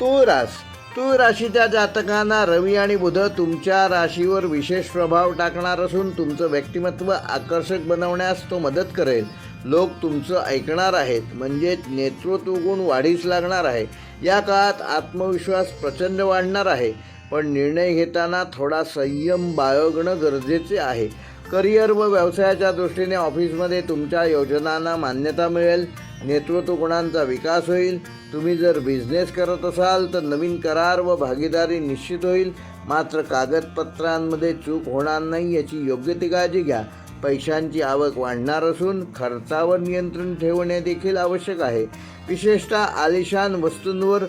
तूळ रास. तूळ राशीच्या जातकांना रवी आणि बुध तुमच्या राशीवर विशेष प्रभाव टाकणार असून तुमचं व्यक्तिमत्व आकर्षक बनवण्यास तो मदत करेल. लोक तुमचं ऐकणार आहेत म्हणजेच नेतृत्व गुण वाढीस लागणार आहे. या काळात आत्मविश्वास प्रचंड वाढणार आहे पण निर्णय घेताना थोडा संयम बाळगणं गरजेचे आहे. करिअर व व्यवसायाच्या दृष्टीने ऑफिसमध्ये तुमच्या योजनांना मान्यता मिळेल नेतृत्व गुणांचा विकास होईल. तुम्ही जर बिझनेस करत असाल तर नवीन करार व भागीदारी निश्चित होईल. मात्र कागदपत्रांमध्ये चूक होणार नाही याची योग्य ती काळजी घ्या. पैशांची आवक वाढणार असून खर्चावर नियंत्रण ठेवणे देखील आवश्यक आहे. विशेषतः आलिशान वस्तूंवर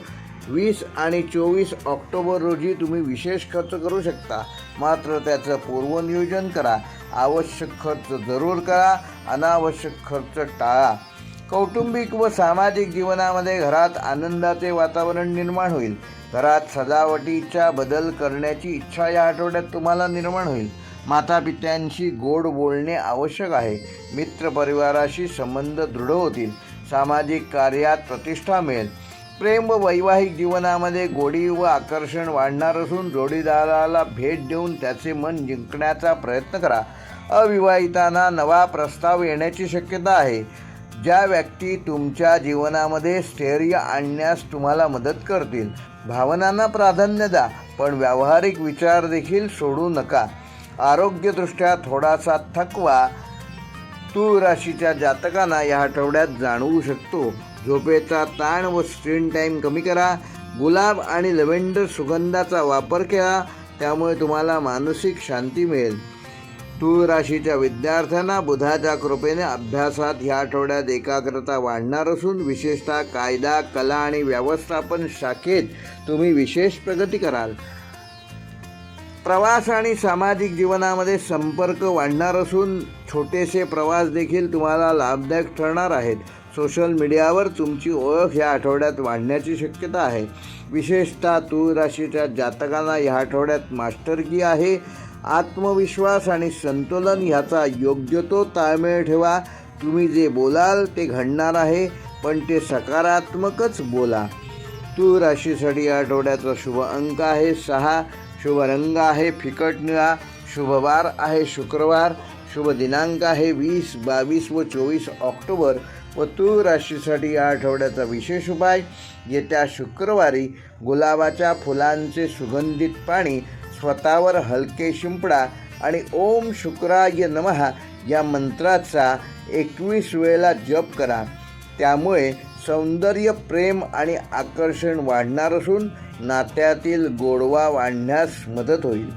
वीस आणि चोवीस ऑक्टोबर रोजी तुम्ही विशेष खर्च करू शकता. मात्र त्याचं पूर्वनियोजन करा. आवश्यक खर्च जरूर करा. अनावश्यक खर्च टाळा. कौटुंबिक व सामाजिक जीवनामध्ये घरात आनंदाचे वातावरण निर्माण होईल. घरात सजावटीचा बदल करण्याची इच्छा या आठवड्यात तुम्हाला निर्माण होईल. मातापित्यांशी गोड बोलणे आवश्यक आहे. मित्रपरिवाराशी संबंध दृढ होतील. सामाजिक कार्यात प्रतिष्ठा मिळेल. प्रेम व वैवाहिक जीवनामध्ये गोडी व आकर्षण वाढणार असून जोडीदाराला भेट देऊन त्याचे मन जिंकण्याचा प्रयत्न करा. अविवाहितांना नवा प्रस्ताव येण्याची शक्यता आहे. ज्या व्यक्ती तुमच्या जीवनामध्ये स्थैर्य आणण्यास तुम्हाला मदत करतील भावनांना प्राधान्य द्या पण व्यावहारिक विचार देखील सोडू नका. आरोग्यदृष्ट्या थोडासा थकवा तूळ राशीच्या जातकांना या आठवड्यात जाणवू शकतो. झोपेचा ताण व स्क्रीन टाईम कमी करा. गुलाब आणि लव्हेंडर सुगंधाचा वापर करा त्यामुळे तुम्हाला मानसिक शांती मिळेल. तूळ राशीच्या विद्यार्थ्यांना बुधाच्या कृपेने अभ्यासात ह्या आठवड्यात एकाग्रता वाढणार असून विशेषतः कायदा कला आणि व्यवस्थापन शाखेत तुम्ही विशेष प्रगती कराल. प्रवास आणि सामाजिक जीवनामध्ये संपर्क वाढणार असून छोटेसे प्रवास देखील तुम्हाला लाभदायक ठरणार आहेत. सोशल मीडियावर तुमची ओळख या आठवड्यात वाढण्याची शक्यता आहे. विशेषतः तूळ राशीच्या जातकांना या आठवड्यात मास्टरकी आहे. आत्मविश्वास आणि संतुलन ह्याचा योग्य तो ताळमेळ ठेवा. तुम्ही जे बोलाल ते घडणार आहे पण ते सकारात्मकच बोला. तूळ राशीसाठी या आठवड्याचा शुभ अंक आहे सहा. शुभ रंग आहे फिकट निळा. शुभवार आहे शुक्रवार. शुभ दिनांक आहे वीस बावीस व चोवीस ऑक्टोबर. व तूळ राशीसाठी या आठवड्याचा विशेष उपाय येत्या शुक्रवारी गुलाबाच्या फुलांचे सुगंधित पाणी स्वतःवर हलके शिंपडा आणि ओम शुक्राय नमः या मंत्राचा एकवीस वेळेला जप करा. त्यामुळे सौंदर्य प्रेम आणि आकर्षण वाढणार असून नात्यातील गोडवा वाढण्यास मदत होईल.